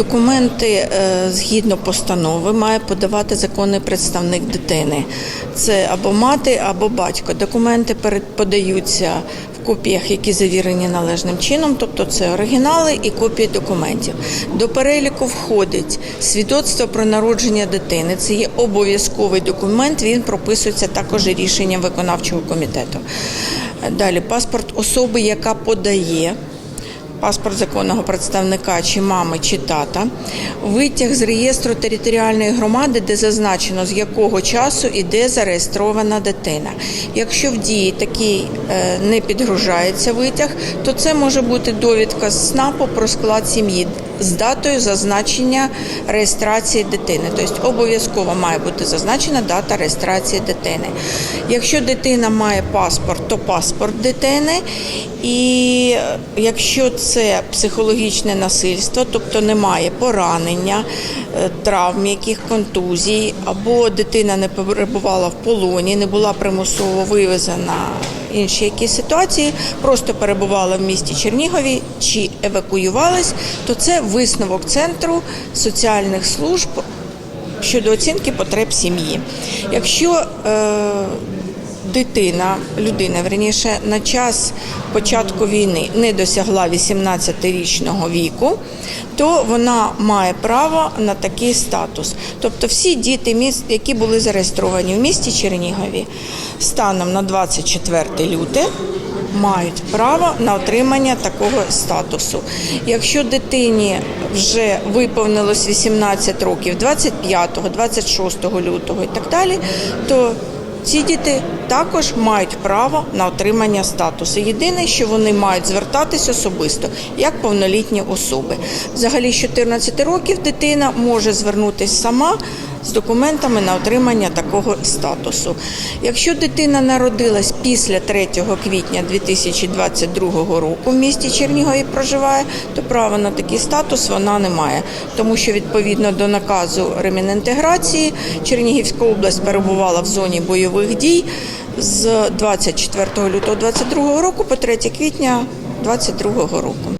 Документи е, згідно постанови має подавати законний представник дитини. Це або мати, або батько. Документи подаються в копіях, які завірені належним чином, тобто це оригінали і копії документів. До переліку входить свідоцтво про народження дитини. Це є обов'язковий документ. Він прописується також рішенням виконавчого комітету. Далі паспорт особи, яка подає паспорт законного представника чи мами, чи тата, витяг з реєстру територіальної громади, де зазначено з якого часу і де зареєстрована дитина. Якщо в дії такий е, не підгружається витяг, то це може бути довідка з СНАПу про склад сім'ї з датою зазначення реєстрації дитини. Тобто обов'язково має бути зазначена дата реєстрації дитини. Якщо дитина має паспорт, то паспорт дитини. І якщо це психологічне насильство, тобто немає поранення, е, травм, яких контузій, або дитина не перебувала в полоні, не була примусово вивезена інші якісь ситуації, просто перебували в місті Чернігові чи евакуювалась, то це висновок центру соціальних служб щодо оцінки потреб сім'ї. Якщо е, дитина, людина верніше, на час початку війни не досягла 18-річного віку, то вона має право на такий статус. Тобто всі діти, міст, які були зареєстровані в місті Чернігові станом на 24 люте, мають право на отримання такого статусу. Якщо дитині вже виповнилось 18 років 25, 26 лютого і так далі, то ці діти також мають право на отримання статусу. Єдине, що вони мають звертатись особисто як повнолітні особи. Взагалі, з 14 років дитина може звернутися сама з документами на отримання такого статусу. Якщо дитина народилась після 3 квітня 2022 року в місті Чернігові проживає, то права на такий статус вона не має, тому що відповідно до наказу ремінінтеграції Чернігівська область перебувала в зоні бойових дій з 24 лютого 2022 року по 3 квітня 2022 року.